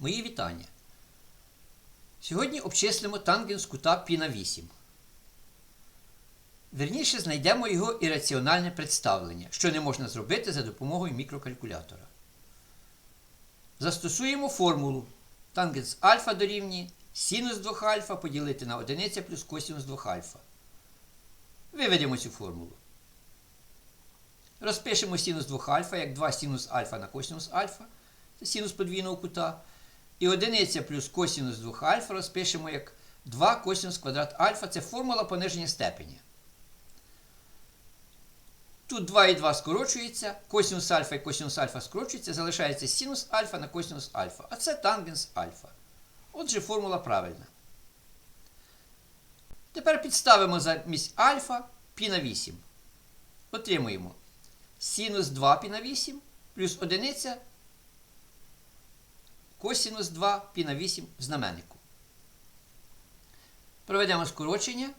Мої вітання. Сьогодні обчислимо тангенс кута π на 8. Верніше знайдемо його ірраціональне представлення, що не можна зробити за допомогою мікрокалькулятора. Застосуємо формулу тангенс альфа дорівнює синус 2 альфа поділити на 1 плюс косинус 2 альфа. Виведемо цю формулу. Розпишемо синус 2 альфа як 2 синус альфа на косинус альфа. Це синус подвійного кута. І одиниця плюс косінус 2 альфа розпишемо як 2 косінус квадрат альфа. Це формула пониження степені. Тут 2 і 2 скорочується, косінус альфа і косінус альфа скорочується, залишається синус альфа на косінус альфа. А це тангенс альфа. Отже, формула правильна. Тепер підставимо замість альфа π на 8. Отримуємо синус 2 пі на 8 плюс 1 косінус 2 пі на 8 в знаменнику. Проведемо скорочення.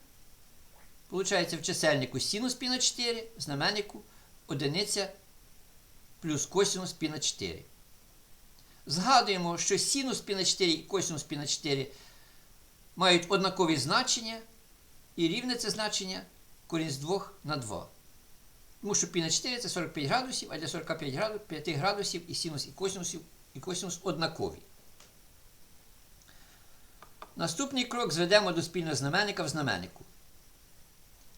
Получається в чисельнику синус пі на 4, в знаменнику одиниця плюс косінус пі на 4. Згадуємо, що синус пі на 4 і косінус пі на 4 мають однакові значення і рівне це значення корінь з 2 на 2. Тому що пі на 4 це 45 градусів, а для 45 градусів і синус і косінусів і косинус однакові. Наступний крок зведемо до спільного знаменника в знаменнику.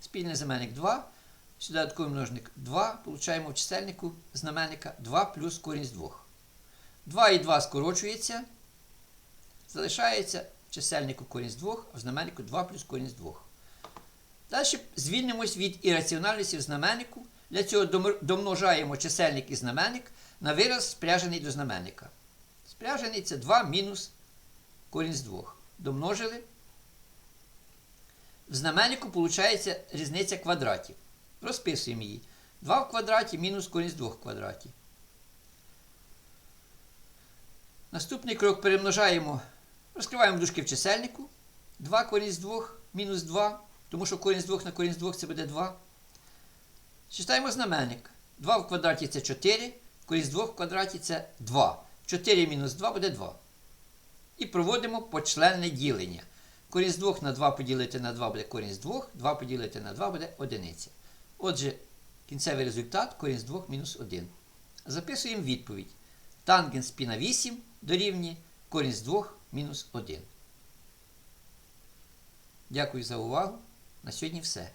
Спільний знаменник 2. Сюди додатковий множник 2. Получаємо в чисельнику знаменника 2 плюс корінь з 2. 2 і 2 скорочується. Залишається в чисельнику корінь з 2, а в знаменнику 2 плюс корінь з 2. Далі звільнимось від ірраціональності в знаменнику. Для цього домножаємо чисельник і знаменник на вираз спряжений до знаменника. Спряжений це 2 мінус корінь з 2. Домножили. В знаменнику виходить різниця квадратів. Розписуємо її. 2 в квадраті мінус корінь з 2 в квадраті. Наступний крок перемножаємо, розкриваємо дужки в чисельнику. 2 корінь з 2 мінус 2, тому що корінь з 2 на корінь з 2 це буде 2. Читаємо знаменник. 2 в квадраті це 4, корінь з 2 в квадраті це 2. 4 мінус 2 буде 2. І проводимо почленне ділення. Корінь з 2 на 2 поділити на 2 буде корінь з 2, 2 поділити на 2 буде 1. Отже, кінцевий результат корінь з 2 мінус 1. Записуємо відповідь. Тангенс π на 8 дорівнює корінь з 2 мінус 1. Дякую за увагу. На сьогодні все.